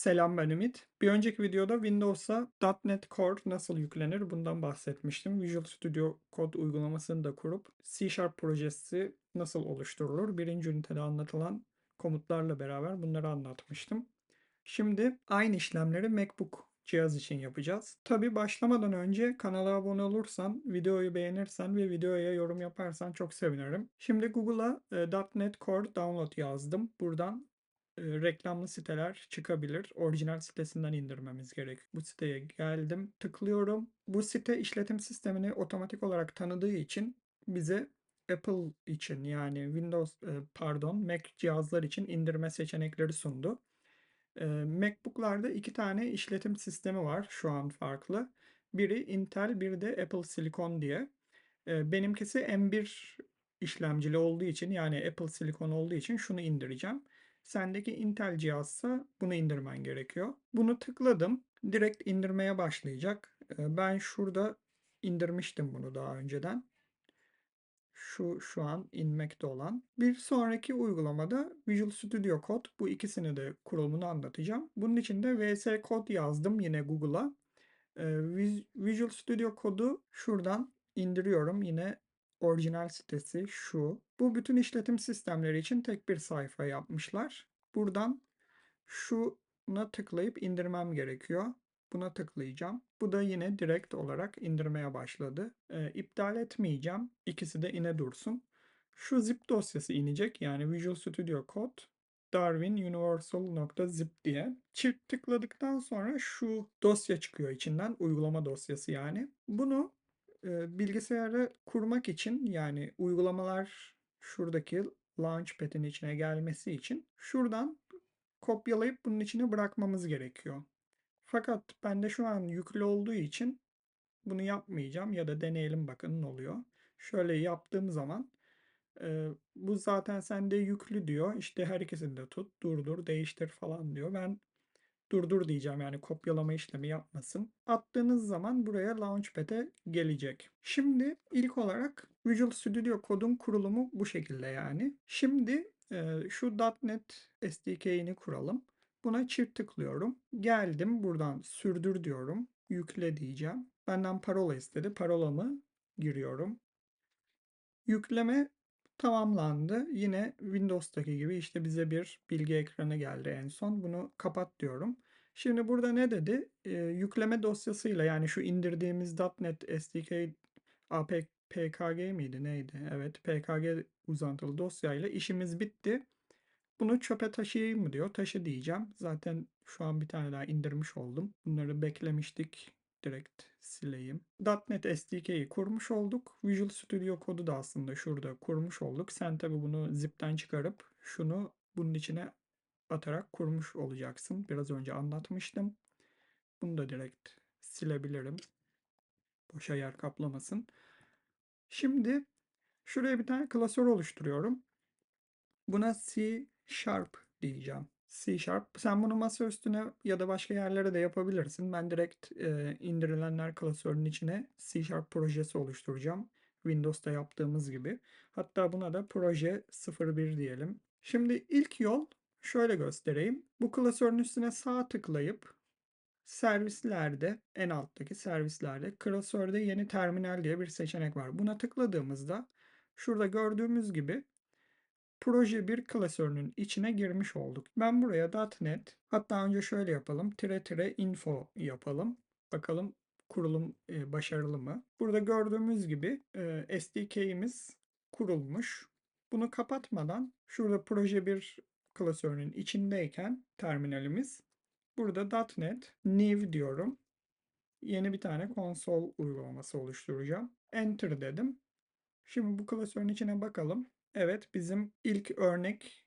Selam ben Ümit. Bir önceki videoda Windows'a .NET Core nasıl yüklenir bundan bahsetmiştim. Visual Studio Code uygulamasını da kurup C Sharp projesi nasıl oluşturulur birinci ünitede anlatılan komutlarla beraber bunları anlatmıştım. Şimdi aynı işlemleri MacBook cihaz için yapacağız. Tabi başlamadan önce kanala abone olursan, videoyu beğenirsen ve videoya yorum yaparsan çok sevinirim. Şimdi Google'a e, .NET Core Download yazdım. Buradan reklamlı siteler çıkabilir. Orijinal sitesinden indirmemiz gerek. Bu siteye geldim, tıklıyorum. Bu site işletim sistemini otomatik olarak tanıdığı için bize Apple için yani Windows e, pardon Mac cihazlar için indirme seçenekleri sundu. E, MacBook'larda iki tane işletim sistemi var şu an farklı. Biri Intel, biri de Apple Silicon diye. E, benimkisi M1 işlemcili olduğu için yani Apple Silicon olduğu için şunu indireceğim. Sendeki Intel cihazsa bunu indirmen gerekiyor. Bunu tıkladım. Direkt indirmeye başlayacak. Ee, Ben şurada indirmiştim bunu daha önceden. Şu şu an inmekte olan. Bir sonraki uygulamada Visual Studio Code. Bu ikisini de kurulumunu anlatacağım. Bunun için de VS Code yazdım yine Google'a. Ee, Visual Studio Code'u şuradan indiriyorum. Yine orijinal sitesi şu. Bu bütün işletim sistemleri için tek bir sayfa yapmışlar. Buradan şuna tıklayıp indirmem gerekiyor. Buna tıklayacağım. Bu da yine direkt olarak indirmeye başladı. Ee, iptal etmeyeceğim. İkisi de yine dursun. Şu zip dosyası inecek. Yani Visual Studio Code Darwin Universal.zip diye. Çift tıkladıktan sonra şu dosya çıkıyor içinden. Uygulama dosyası yani. Bunu bilgisayarı kurmak için yani uygulamalar şuradaki Launchpad'in içine gelmesi için şuradan kopyalayıp bunun içine bırakmamız gerekiyor. Fakat bende şu an yüklü olduğu için bunu yapmayacağım ya da deneyelim bakın ne oluyor. Şöyle yaptığım zaman e, bu zaten sende yüklü diyor. İşte her ikisini de tut, durdur, değiştir falan diyor. Ben durdur diyeceğim yani kopyalama işlemi yapmasın. Attığınız zaman buraya Launchpad'e gelecek. Şimdi ilk olarak Visual Studio Code'un kurulumu bu şekilde yani. Şimdi e, şu .NET SDK'ini kuralım. Buna çift tıklıyorum. Geldim buradan sürdür diyorum. Yükle diyeceğim. Benden parola istedi. Parolamı giriyorum. Yükleme tamamlandı. Yine Windows'taki gibi işte bize bir bilgi ekranı geldi en son. Bunu kapat diyorum. Şimdi burada ne dedi? Ee, yükleme dosyasıyla yani şu indirdiğimiz .NET SDK APK PKG miydi neydi? Evet PKG uzantılı dosyayla işimiz bitti. Bunu çöpe taşıyayım mı diyor. Taşı diyeceğim. Zaten şu an bir tane daha indirmiş oldum. Bunları beklemiştik. Direkt sileyim. .NET SDK'yi kurmuş olduk. Visual Studio kodu da aslında şurada kurmuş olduk. Sen tabi bunu zipten çıkarıp şunu bunun içine atarak kurmuş olacaksın. Biraz önce anlatmıştım. Bunu da direkt silebilirim. Boşa yer kaplamasın. Şimdi şuraya bir tane klasör oluşturuyorum. Buna C Sharp diyeceğim. C Sharp. Sen bunu masa üstüne ya da başka yerlere de yapabilirsin. Ben direkt e, indirilenler klasörünün içine C Sharp projesi oluşturacağım. Windows'ta yaptığımız gibi. Hatta buna da proje 01 diyelim. Şimdi ilk yol şöyle göstereyim. Bu klasörün üstüne sağ tıklayıp servislerde en alttaki servislerde klasörde yeni terminal diye bir seçenek var. Buna tıkladığımızda şurada gördüğümüz gibi proje 1 klasörünün içine girmiş olduk. Ben buraya .NET hatta önce şöyle yapalım. Tire tire info yapalım. Bakalım kurulum e, başarılı mı? Burada gördüğümüz gibi e, SDK'imiz kurulmuş. Bunu kapatmadan şurada proje 1 klasörünün içindeyken terminalimiz burada .NET new diyorum. Yeni bir tane konsol uygulaması oluşturacağım. Enter dedim. Şimdi bu klasörün içine bakalım. Evet bizim ilk örnek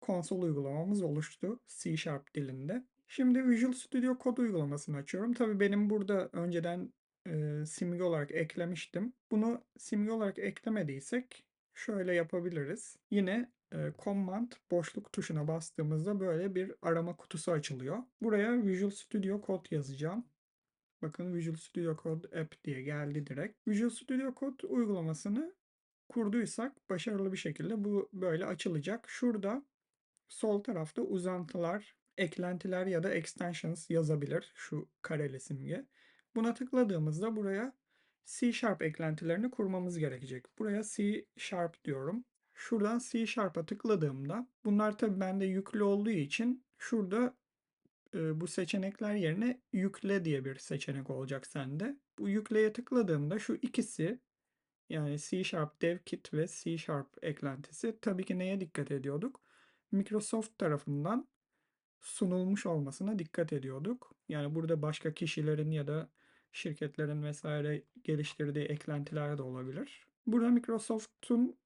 konsol uygulamamız oluştu C Sharp dilinde. Şimdi Visual Studio Code uygulamasını açıyorum. Tabii benim burada önceden e, simge olarak eklemiştim. Bunu simge olarak eklemediysek şöyle yapabiliriz. Yine e, Command boşluk tuşuna bastığımızda böyle bir arama kutusu açılıyor. Buraya Visual Studio Code yazacağım. Bakın Visual Studio Code App diye geldi direkt. Visual Studio Code uygulamasını kurduysak başarılı bir şekilde bu böyle açılacak. Şurada sol tarafta uzantılar eklentiler ya da extensions yazabilir şu kareli simge. Buna tıkladığımızda buraya C Sharp eklentilerini kurmamız gerekecek. Buraya C Sharp diyorum. Şuradan C Sharp'a tıkladığımda bunlar tabii bende yüklü olduğu için şurada e, bu seçenekler yerine yükle diye bir seçenek olacak sende. Bu yükleye tıkladığımda şu ikisi yani C Sharp Dev Kit ve C Sharp eklentisi tabii ki neye dikkat ediyorduk? Microsoft tarafından sunulmuş olmasına dikkat ediyorduk. Yani burada başka kişilerin ya da şirketlerin vesaire geliştirdiği eklentiler de olabilir. Burada Microsoft'un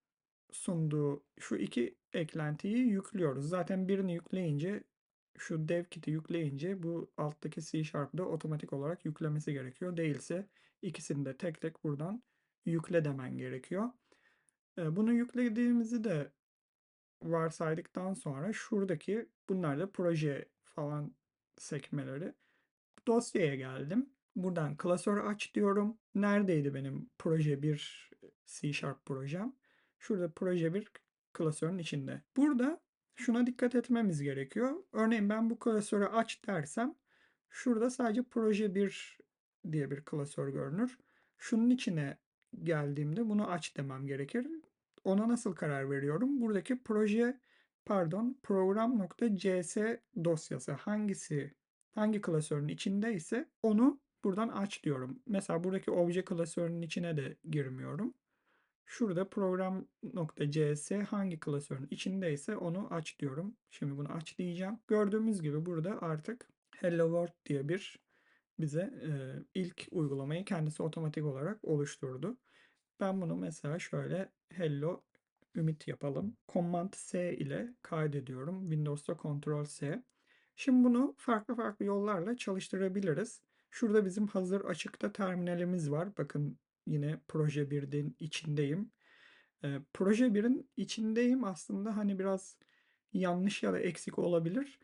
sunduğu şu iki eklentiyi yüklüyoruz. Zaten birini yükleyince şu dev kit'i yükleyince bu alttaki C Sharp'da otomatik olarak yüklemesi gerekiyor. Değilse ikisini de tek tek buradan yükle demen gerekiyor. Bunu yüklediğimizi de varsaydıktan sonra şuradaki bunlar da proje falan sekmeleri. Dosyaya geldim. Buradan klasör aç diyorum. Neredeydi benim proje 1 C Sharp projem? Şurada proje 1 klasörün içinde. Burada şuna dikkat etmemiz gerekiyor. Örneğin ben bu klasörü aç dersem şurada sadece proje 1 diye bir klasör görünür. Şunun içine geldiğimde bunu aç demem gerekir. Ona nasıl karar veriyorum? Buradaki proje pardon program.cs dosyası hangisi hangi klasörün içindeyse onu buradan aç diyorum. Mesela buradaki obje klasörünün içine de girmiyorum. Şurada program.cs hangi klasörün içindeyse onu aç diyorum. Şimdi bunu aç diyeceğim. Gördüğümüz gibi burada artık Hello World diye bir bize e, ilk uygulamayı kendisi otomatik olarak oluşturdu. Ben bunu mesela şöyle hello ümit yapalım. Command S ile kaydediyorum. Windows'ta Ctrl S. Şimdi bunu farklı farklı yollarla çalıştırabiliriz. Şurada bizim hazır açıkta terminalimiz var. Bakın yine proje 1'in içindeyim. Ee, proje 1'in içindeyim aslında hani biraz yanlış ya da eksik olabilir.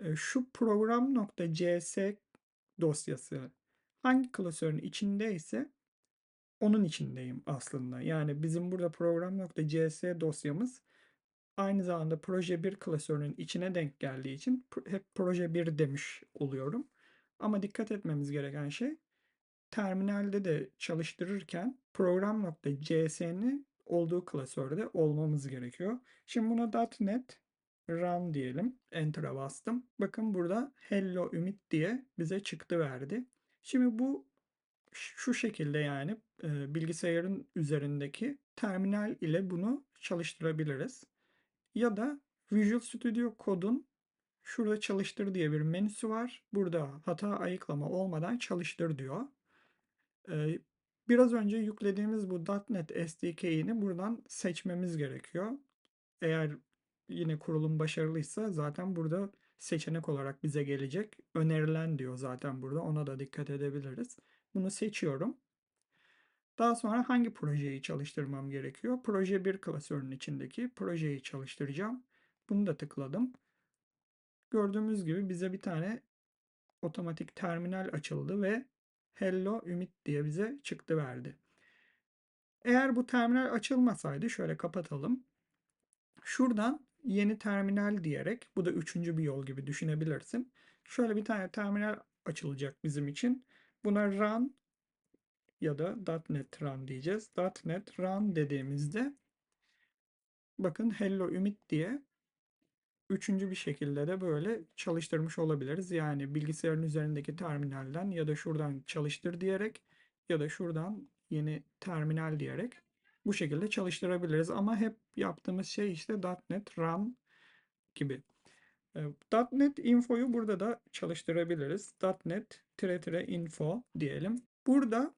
Ee, şu program.cs dosyası hangi klasörün içindeyse onun içindeyim aslında. Yani bizim burada program.cs dosyamız aynı zamanda proje 1 klasörünün içine denk geldiği için hep proje 1 demiş oluyorum. Ama dikkat etmemiz gereken şey terminalde de çalıştırırken program.cs'nin olduğu klasörde olmamız gerekiyor. Şimdi buna .NET run diyelim. Enter'a bastım. Bakın burada hello ümit diye bize çıktı verdi. Şimdi bu şu şekilde yani e, bilgisayarın üzerindeki terminal ile bunu çalıştırabiliriz. Ya da Visual Studio Code'un şurada çalıştır diye bir menüsü var. Burada hata ayıklama olmadan çalıştır diyor. E, biraz önce yüklediğimiz bu .NET SDK'ini buradan seçmemiz gerekiyor. Eğer yine kurulum başarılıysa zaten burada seçenek olarak bize gelecek. Önerilen diyor zaten burada. Ona da dikkat edebiliriz. Bunu seçiyorum. Daha sonra hangi projeyi çalıştırmam gerekiyor? Proje 1 klasörünün içindeki projeyi çalıştıracağım. Bunu da tıkladım. Gördüğümüz gibi bize bir tane otomatik terminal açıldı ve Hello Ümit diye bize çıktı verdi. Eğer bu terminal açılmasaydı şöyle kapatalım. Şuradan yeni terminal diyerek bu da üçüncü bir yol gibi düşünebilirsin. Şöyle bir tane terminal açılacak bizim için. Buna run ya da .NET run diyeceğiz. .NET run dediğimizde bakın hello ümit diye üçüncü bir şekilde de böyle çalıştırmış olabiliriz. Yani bilgisayarın üzerindeki terminalden ya da şuradan çalıştır diyerek ya da şuradan yeni terminal diyerek bu şekilde çalıştırabiliriz. Ama hep yaptığımız şey işte .NET run gibi. .NET info'yu burada da çalıştırabiliriz. .NET tire tire info diyelim. Burada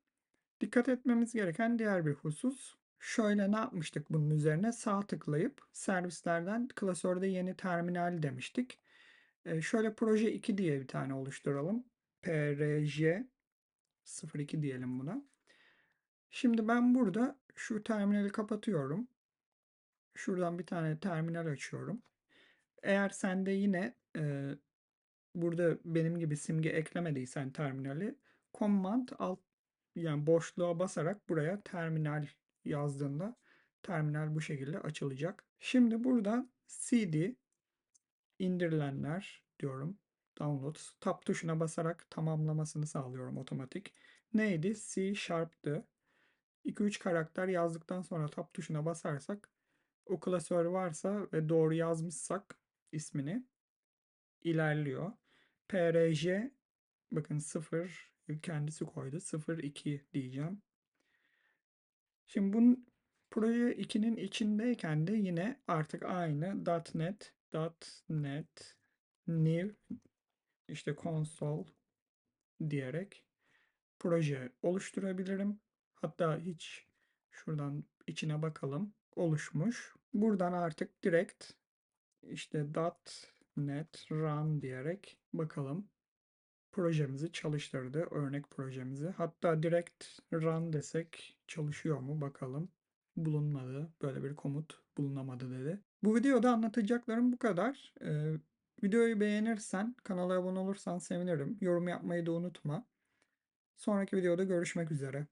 dikkat etmemiz gereken diğer bir husus. Şöyle ne yapmıştık bunun üzerine? Sağ tıklayıp servislerden klasörde yeni terminal demiştik. Şöyle proje 2 diye bir tane oluşturalım. PRJ 02 diyelim buna. Şimdi ben burada şu terminali kapatıyorum. Şuradan bir tane terminal açıyorum. Eğer sende yine e, burada benim gibi simge eklemediysen terminali command alt yani boşluğa basarak buraya terminal yazdığında terminal bu şekilde açılacak. Şimdi burada cd indirilenler diyorum. Download. Tab tuşuna basarak tamamlamasını sağlıyorum otomatik. Neydi? C Sharp'tı. 2-3 karakter yazdıktan sonra tab tuşuna basarsak o klasör varsa ve doğru yazmışsak ismini ilerliyor. PRJ bakın 0 kendisi koydu. 02 diyeceğim. Şimdi bunun proje 2'nin içindeyken de yine artık aynı .NET, .NET New işte console diyerek proje oluşturabilirim. Hatta hiç şuradan içine bakalım. Oluşmuş. Buradan artık direkt işte .NET Run diyerek bakalım. Projemizi çalıştırdı. Örnek projemizi. Hatta direkt run desek çalışıyor mu bakalım. Bulunmadı. Böyle bir komut bulunamadı dedi. Bu videoda anlatacaklarım bu kadar. Ee, videoyu beğenirsen, kanala abone olursan sevinirim. Yorum yapmayı da unutma. Sonraki videoda görüşmek üzere.